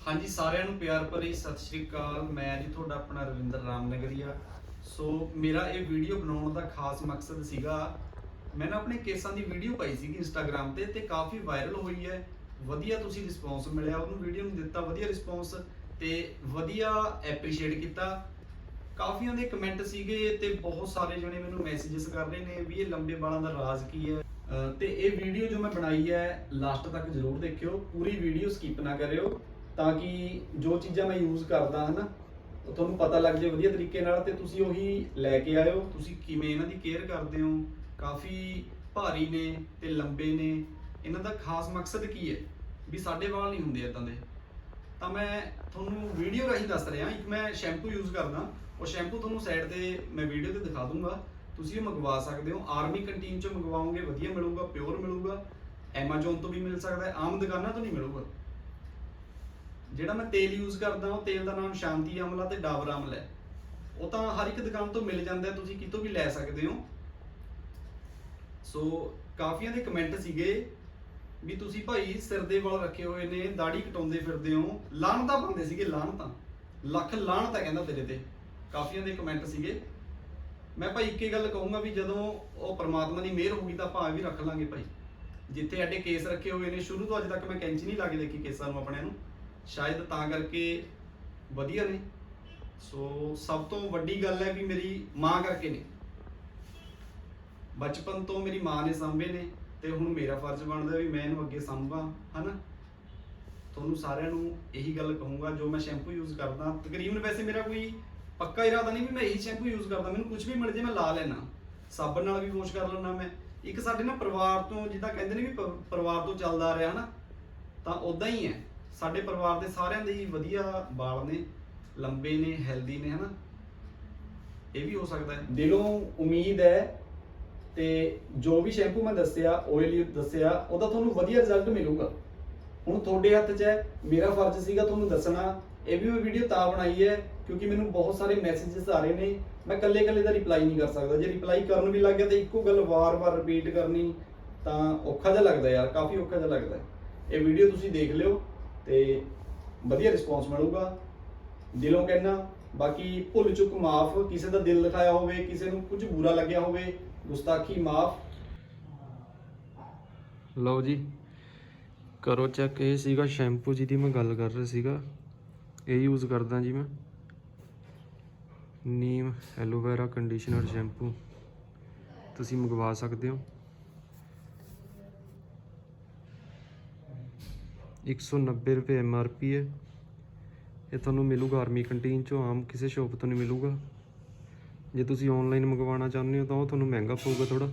ਹਾਂਜੀ, ਸਾਰਿਆਂ ਨੂੰ ਪਿਆਰ ਭਰੀ ਸਤਿ ਸ਼੍ਰੀ ਅਕਾਲ। ਮੈਂ ਜੀ ਤੁਹਾਡਾ ਆਪਣਾ ਰਵਿੰਦਰ ਰਾਮਨਗਰੀਆ। ਸੋ ਮੇਰਾ ਇਹ ਵੀਡੀਓ ਬਣਾਉਣ ਦਾ ਖਾਸ ਮਕਸਦ ਸੀਗਾ, ਮੈਂ ਨਾ ਆਪਣੇ ਕੇਸਾਂ ਦੀ ਵੀਡੀਓ ਪਾਈ ਸੀਗੀ ਇੰਸਟਾਗ੍ਰam ਤੇ ਤੇ ਕਾਫੀ ਵਾਇਰਲ ਹੋਈ ਹੈ। ਵਧੀਆ ਤੁਸੀਂ ਰਿਸਪੌਂਸ ਮਿਲਿਆ, ਉਹਨੂੰ ਵੀਡੀਓ ਨੂੰ ਦਿੱਤਾ ਵਧੀਆ ਰਿਸਪੌਂਸ ਤੇ ਵਧੀਆ ਐਪਰੀਸ਼ੀਏਟ ਕੀਤਾ। ਕਾਫੀਆਂ ਦੇ ਕਮੈਂਟ ਸੀਗੇ ਤੇ ਬਹੁਤ ਸਾਰੇ ਜਣੇ ਮੈਨੂੰ ਮੈਸੇजेस ਕਰ ਰਹੇ ਨੇ ਵੀ ਇਹ ਲੰਬੇ ਵਾਲਾਂ ਦਾ ਰਾਜ਼ ਕੀ ਹੈ। ਅਹ ਤੇ ਇਹ ਵੀਡੀਓ ਜੋ ਮੈਂ ਬਣਾਈ ਹੈ ਲਾਸਟ ਤੱਕ ਜ਼ਰੂਰ ਦੇਖਿਓ। ਪੂਰੀ ਵੀਡੀਓ ਸਕਿਪ ਨਾ ਕਰਿਓ। ਤਾਂ ਕਿ ਜੋ ਚੀਜ਼ਾਂ ਮੈਂ ਯੂਜ਼ ਕਰਦਾ ਹਾਂ ਨਾ ਉਹ ਤੁਹਾਨੂੰ ਪਤਾ ਲੱਗ ਜਾਏ ਵਧੀਆ ਤਰੀਕੇ ਨਾਲ ਤੇ ਤੁਸੀਂ ਉਹੀ ਲੈ ਕੇ ਆਇਓ। ਤੁਸੀਂ ਕਿਵੇਂ ਇਹਨਾਂ ਦੀ ਕੇਅਰ ਕਰਦੇ ਹੋ? ਕਾਫੀ ਭਾਰੀ ਨੇ ਤੇ ਲੰਬੇ ਨੇ। ਇਹਨਾਂ ਦਾ ਖਾਸ ਮਕਸਦ ਕੀ ਹੈ? ਵੀ ਸਾਡੇ ਵਾਲ ਨਹੀਂ ਹੁੰਦੇ ਇਦਾਂ ਦੇ। ਤਾਂ ਮੈਂ ਤੁਹਾਨੂੰ ਵੀਡੀਓ ਰਾਹੀਂ ਦੱਸ ਰਿਹਾ, ਇੱਕ ਮੈਂ ਸ਼ੈਂਪੂ ਯੂਜ਼ ਕਰਦਾ। ਉਹ ਸ਼ੈਂਪੂ ਤੁਹਾਨੂੰ ਸਾਈਡ ਤੇ ਮੈਂ ਵੀਡੀਓ ਤੇ ਦਿਖਾ ਦੂੰਗਾ। ਤੁਸੀਂ ਇਹ ਮੰਗਵਾ ਸਕਦੇ ਹੋ। ਆਰਮੀ ਕੰਟੀਨ ਚੋਂ ਮੰਗਵਾਓਗੇ, ਵਧੀਆ ਮਿਲੂਗਾ ਪਿਓਰ ਮਿਲੂਗਾ। Amazon ਤੋਂ ਵੀ ਮਿਲ ਸਕਦਾ ਹੈ, ਆਮ ਦੁਕਾਨਾਂ ਤੋਂ ਨਹੀਂ ਮਿਲੂਗਾ। ਜਿਹੜਾ ਮੈਂ ਤੇਲ ਯੂਜ਼ ਕਰਦਾ, ਉਹ ਤੇਲ ਦਾ ਨਾਮ ਸ਼ਾਂਤੀ ਅਮਲਾ ਤੇ ਡਾਬਰ ਅਮਲ ਹੈ। ਉਹ ਤਾਂ ਹਰ ਇੱਕ ਦੁਕਾਨ ਤੋਂ ਮਿਲ ਜਾਂਦਾ ਤੁਸੀਂ ਕਿਤੋਂ ਵੀ ਲੈ ਸਕਦੇ ਹੋ। ਸੋ ਕਾਫੀਆਂ ਦੇ ਕਮੈਂਟ ਸੀਗੇ ਵੀ ਤੁਸੀਂ ਭਾਈ ਸਿਰ ਦੇ ਵਾਲ ਰੱਖੇ ਹੋਏ ਨੇ ਦਾੜੀ ਕਟਾਉਂਦੇ ਫਿਰਦੇ ਹੋ। ਲਾਹਨਤਾਂ ਪਾਉਂਦੇ ਸੀਗੇ, ਲਾਹਨਤਾਂ ਲੱਖ ਲਾਹਨਤ ਹੈ ਕਹਿੰਦਾ ਤੇਰੇ ਤੇ। ਕਾਫੀਆਂ ਦੇ ਕਮੈਂਟ ਸੀਗੇ। ਮੈਂ ਭਾਈ ਇੱਕੇ ਗੱਲ ਕਹੂੰਗਾ ਵੀ ਜਦੋਂ ਉਹ ਪ੍ਰਮਾਤਮਾ ਦੀ ਮਿਹਰ ਹੋਊਗੀ ਤਾਂ ਭਾਵੇਂ ਵੀ ਰੱਖ ਲਾਂਗੇ ਭਾਈ। ਜਿੱਥੇ ਐਡੇ ਕੇਸ ਰੱਖੇ ਹੋਏ ਨੇ, ਸ਼ੁਰੂ ਤੋਂ ਅੱਜ ਤੱਕ ਮੈਂ ਕੈਂਚੀ ਨਹੀਂ ਲਾ ਕੇ ਦੇਖੀ ਕੇਸਾਂ ਨੂੰ ਆਪਣੇ ਨੂੰ। ਸ਼ਾਇਦ ਤਾਂ ਕਰਕੇ ਵਧੀਆ ਨੇ। ਸੋ ਸਭ ਤੋਂ ਵੱਡੀ ਗੱਲ ਹੈ ਵੀ ਮੇਰੀ ਮਾਂ ਕਰਕੇ ਨੇ। ਬਚਪਨ ਤੋਂ ਮੇਰੀ ਮਾਂ ਨੇ ਸਾਂਭੇ ਨੇ ਤੇ ਹੁਣ ਮੇਰਾ ਫਰਜ਼ ਬਣਦਾ ਵੀ ਮੈਂ ਇਹਨੂੰ ਅੱਗੇ ਸਾਂਭਾਂ, ਹਨਾ? ਤੁਹਾਨੂੰ ਸਾਰਿਆਂ ਨੂੰ ਇਹੀ ਗੱਲ ਕਹੂੰਗਾ, ਜੋ ਮੈਂ ਸ਼ੈਂਪੂ ਯੂਜ਼ ਕਰਦਾ, ਤਕਰੀਬਨ ਵੈਸੇ ਮੇਰਾ ਕੋਈ ਪੱਕਾ ਇਰਾਦਾ ਨਹੀਂ ਵੀ ਮੈਂ ਇਹੀ ਸ਼ੈਂਪੂ ਯੂਜ਼ ਕਰਦਾ। ਮੈਨੂੰ ਕੁਝ ਵੀ ਮਿਲ ਜੇ ਮੈਂ ਲਾ ਲੈਣਾ ਸਾਬਣ ਨਾਲ ਵੀ ਵਾਸ਼ ਕਰ ਲੈਣਾ ਮੈਂ। ਇੱਕ ਸਾਡੇ ਨਾ ਪਰਿਵਾਰ ਤੋਂ ਜਿੱਦਾਂ ਕਹਿੰਦੇ ਨੇ ਵੀ ਪਰਿਵਾਰ ਤੋਂ ਚੱਲਦਾ ਆ ਰਿਹਾ, ਹਨਾ? ਤਾਂ ਉਦਾਂ ਹੀ ਹੈ। ਸਾਡੇ ਪਰਿਵਾਰ ਦੇ ਸਾਰਿਆਂ ਦੇ ਹੀ ਵਧੀਆ ਵਾਲ ਨੇ, ਲੰਬੇ ਨੇ ਹੈਲਦੀ ਨੇ, ਹਨਾ? ਇਹ ਵੀ ਹੋ ਸਕਦਾ ਹੈ। ਦਿਲੋਂ ਉਮੀਦ ਹੈ ਤੇ ਜੋ ਵੀ ਸ਼ੈਂਪੂ ਮੈਂ ਦੱਸਿਆ ਆਇਲ ਦੱਸਿਆ, ਉਹਦਾ ਤੁਹਾਨੂੰ ਵਧੀਆ ਰਿਜ਼ਲਟ ਮਿਲੂਗਾ। ਹੁਣ ਤੁਹਾਡੇ ਹੱਥ 'ਚ ਹੈ, ਮੇਰਾ ਫਰਜ਼ ਸੀਗਾ ਤੁਹਾਨੂੰ ਦੱਸਣਾ। ਇਹ ਵੀ ਮੈਂ ਵੀਡੀਓ ਤਾਂ ਬਣਾਈ ਹੈ, ਕਿਉਂਕਿ ਮੈਨੂੰ ਬਹੁਤ ਸਾਰੇ ਮੈਸੇजेस ਆ ਰਹੇ ਨੇ। ਮੈਂ ਇਕੱਲੇ ਇਕੱਲੇ ਦਾ ਰਿਪਲਾਈ ਨਹੀਂ ਕਰ ਸਕਦਾ। ਜੇ ਰਿਪਲਾਈ ਕਰਨ ਵੀ ਲੱਗ ਗਿਆ ਤਾਂ ਇੱਕੋ ਗੱਲ ਵਾਰ-ਵਾਰ ਰਿਪੀਟ ਕਰਨੀ ਤਾਂ ਔਖਾ ਜਿਹਾ ਲੱਗਦਾ ਯਾਰ, ਕਾਫੀ ਔਖਾ ਜਿਹਾ ਲੱਗਦਾ ਇਹ ਵੀਡੀਓ ਤੁਸੀਂ ਦੇਖ ਲਿਓ। ਤੇ ਵਧੀਆ ਰਿਸਪੌਂਸ ਮਿਲੂਗਾ ਦਿਲੋਂ ਕਹਿਣਾ ਬਾਕੀ ਭੁੱਲ ਚੁੱਕ ਮਾਫ, ਕਿਸੇ ਦਾ ਦਿਲ ਦਿਖਾਇਆ ਹੋਵੇ, ਕਿਸੇ ਨੂੰ ਕੁਝ ਬੁਰਾ ਲੱਗਿਆ ਹੋਵੇ, ਗੁਸਤਾਖੀ ਮਾਫ। ਲਓ ਜੀ, ਕਰੋ ਚੈੱਕ ਇਹ ਸੀਗਾ ਸ਼ੈਂਪੂ ਜਿਹਦੀ ਮੈਂ ਗੱਲ ਕਰ ਰਿਹਾ ਸੀਗਾ। ਇਹ ਯੂਜ਼ ਕਰਦਾ ਜੀ ਮੈਂ। Neem, aloe vera, conditioner, shampoo. ਤੁਸੀਂ ਮੰਗਵਾ ਸਕਦੇ ਹੋ। 190 ਰੁਪਏ ਐੱਮ ਆਰ ਪੀ ਹੈ। ਇਹ ਤੁਹਾਨੂੰ ਮਿਲੂਗਾ ਆਰਮੀ ਕੰਟੀਨ ਚੋਂ, ਆਮ ਕਿਸੇ ਸ਼ੋਪ ਤੋਂ ਨਹੀਂ ਮਿਲੂਗਾ। ਜੇ ਤੁਸੀਂ ਆਨਲਾਈਨ ਮੰਗਵਾਉਣਾ ਚਾਹੁੰਦੇ ਹੋ ਤਾਂ ਉਹ ਤੁਹਾਨੂੰ ਮਹਿੰਗਾ ਪਊਗਾ ਥੋੜਾ